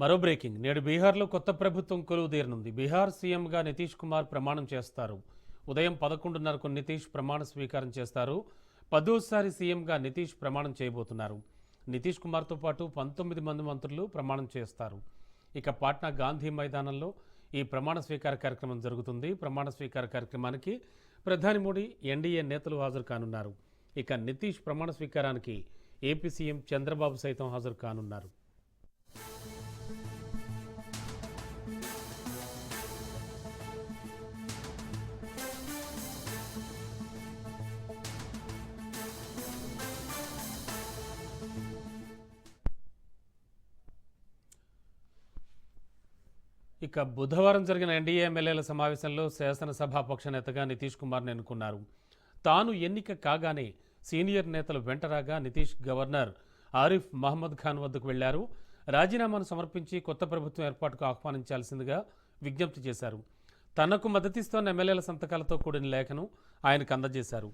మరో బ్రేకింగ్. నేడు బీహార్లో కొత్త ప్రభుత్వం కొలువుదీరనుంది బీహార్ సీఎంగా నితీష్ కుమార్ ప్రమాణం చేస్తారు. ఉదయం పదకొండున్నరకు నితీష్ ప్రమాణ స్వీకారం చేస్తారు. పదోసారి సీఎంగా నితీష్ ప్రమాణం చేయబోతున్నారు. నితీష్ కుమార్తో పాటు పంతొమ్మిది మంది మంత్రులు ప్రమాణం చేస్తారు. ఇక పాట్నా గాంధీ మైదానంలో ఈ ప్రమాణ స్వీకార కార్యక్రమం జరుగుతుంది. ప్రమాణ స్వీకార కార్యక్రమానికి ప్రధాని మోడీ ఎన్డీఏ నేతలు హాజరు కానున్నారు. ఇక నితీష్ ప్రమాణ స్వీకారానికి ఏపీ సీఎం చంద్రబాబు సైతం హాజరు కానున్నారు. ఇక బుధవారం జరిగిన ఎన్డీఏ ఎమ్మెల్యేల సమావేశంలో శాసనసభాపక్ష నేతగా నితీష్ కుమార్ని ఎన్నుకున్నారు. తాను ఎన్నిక కాగానే సీనియర్ నేతలు వెంటరాగా నితీష్ గవర్నర్ ఆరిఫ్ మహమ్మద్ ఖాన్ వద్దకు వెళ్ళారు. రాజీనామాను సమర్పించి కొత్త ప్రభుత్వం ఏర్పాటుకు ఆహ్వానించాల్సిందిగా విజ్ఞప్తి చేశారు. తనకు మద్దతిస్తోన్న ఎమ్మెల్యేల సంతకాలతో కూడిన లేఖను ఆయనకు అందజేశారు.